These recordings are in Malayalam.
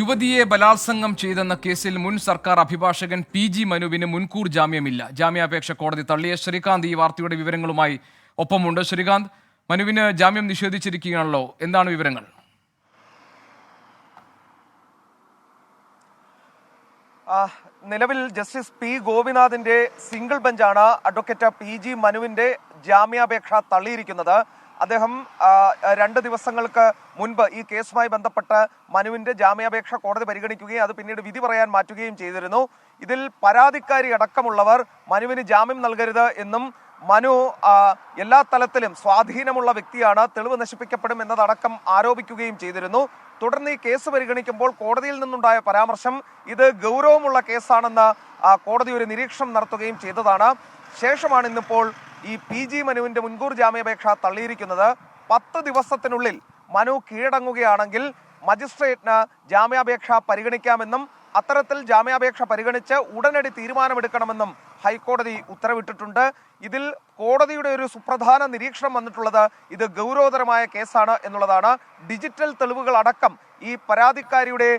യുവതിയെ ബലാത്സംഗം ചെയ്തെന്ന കേസിൽ മുൻ സർക്കാർ അഭിഭാഷകൻ പി ജി മനുവിന് മുൻകൂർ ജാമ്യമില്ല. ജാമ്യാപേക്ഷ കോടതി തള്ളിയ ശ്രീകാന്ത് ഈ വാർത്തയുടെ വിവരങ്ങളുമായി ഒപ്പമുണ്ട്. ശ്രീകാന്ത് മനുവിന് ജാമ്യം നിഷേധിച്ചിരിക്കുകയാണല്ലോ. എന്താണ് വിവരങ്ങൾ? നിലവിൽ ജസ്റ്റിസ് പി ഗോപിനാഥിന്റെ സിംഗിൾ ബെഞ്ചാണ് അഡ്വക്കേറ്റ് പി ജി മനുവിന്റെ ജാമ്യാപേക്ഷ തള്ളിയിരിക്കുന്നത്. അദ്ദേഹം രണ്ട് ദിവസങ്ങൾക്ക് മുൻപ് ഈ കേസുമായി ബന്ധപ്പെട്ട് മനുവിന്റെ ജാമ്യാപേക്ഷ കോടതി പരിഗണിക്കുകയും അത് പിന്നീട് വിധി പറയാൻ മാറ്റുകയും ചെയ്തിരുന്നു. ഇതിൽ പരാതിക്കാരി അടക്കമുള്ളവർ മനുവിന് ജാമ്യം നൽകരുത് എന്നും മനു എല്ലാ തലത്തിലും സ്വാധീനമുള്ള വ്യക്തിയാണ് തെളിവ് നശിപ്പിക്കപ്പെടും എന്നതടക്കം ആരോപിക്കുകയും ചെയ്തിരുന്നു. തുടർന്ന് ഈ കേസ് പരിഗണിക്കുമ്പോൾ കോടതിയിൽ നിന്നുണ്ടായ പരാമർശം ഇത് ഗൗരവമുള്ള കേസാണെന്ന് കോടതി ഒരു നിരീക്ഷണം നടത്തുകയും ചെയ്തതാണ്. ശേഷമാണ് ഇന്നിപ്പോൾ ഈ പി ജി മനുവിന്റെ മുൻകൂർ ജാമ്യാപേക്ഷ തള്ളിയിരിക്കുന്നത് പത്ത് ദിവസത്തിനുള്ളിൽ മനു കീഴടങ്ങുകയാണെങ്കിൽ മജിസ്ട്രേറ്റിന് ജാമ്യാപേക്ഷ പരിഗണിക്കാമെന്നും അത്തരത്തിൽ ജാമ്യാപേക്ഷ പരിഗണിച്ച് ഉടനടി തീരുമാനമെടുക്കണമെന്നും ഹൈക്കോടതി ഉത്തരവിട്ടിട്ടുണ്ട്. ഇതിൽ കോടതിയുടെ ഒരു സുപ്രധാന നിരീക്ഷണം വന്നിട്ടുള്ളത് ഇത് ഗൗരവതരമായ കേസാണ് എന്നുള്ളതാണ്. ഡിജിറ്റൽ തെളിവുകൾ അടക്കം ഈ പരാതിക്കാരിയുടെ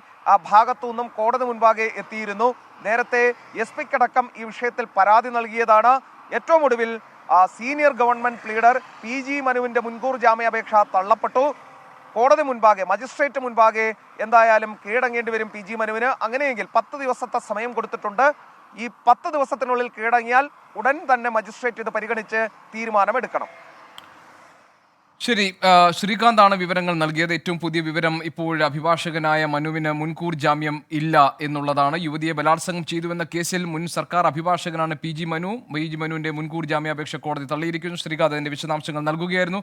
ഭാഗത്തു നിന്നും കോടതി മുൻപാകെ എത്തിയിരുന്നു. നേരത്തെ എസ് പിക്കടക്കം ഈ വിഷയത്തിൽ പരാതി നൽകിയതാണ്. ഏറ്റവും ഒടുവിൽ senior government leader P G മനുവിന്റെ മുൻകൂർ ജാമ്യാപേക്ഷ തള്ളപ്പെട്ടു. കോടതി മുൻപാകെ മജിസ്ട്രേറ്റ് മുൻപാകെ എന്തായാലും കീഴടങ്ങേണ്ടി വരും പി ജി മനുവിന്. അങ്ങനെയെങ്കിൽ പത്ത് ദിവസത്തെ സമയം കൊടുത്തിട്ടുണ്ട്. ഈ പത്ത് ദിവസത്തിനുള്ളിൽ കീഴടങ്ങിയാൽ ഉടൻ തന്നെ മജിസ്ട്രേറ്റ് ഇത് പരിഗണിച്ച് തീരുമാനമെടുക്കണം. ശരി ശ്രീകാന്താണ് വിവരങ്ങൾ നൽകിയത്. ഏറ്റവും പുതിയ വിവരം ഇപ്പോൾ അഭിഭാഷകനായ മനുവിന് മുൻകൂർ ജാമ്യം ഇല്ല എന്നുള്ളതാണ്. യുവതിയെ ബലാത്സംഗം ചെയ്തുവെന്ന കേസിൽ മുൻ സർക്കാർ അഭിഭാഷകനാണ് P G Manu. P G മനുവിന്റെ മുൻകൂർ ജാമ്യാപേക്ഷ കോടതി തള്ളിയിരിക്കുന്നു. ശ്രീകാന്ത് അതിന്റെ വിശദാംശങ്ങൾ നൽകുകയായിരുന്നു.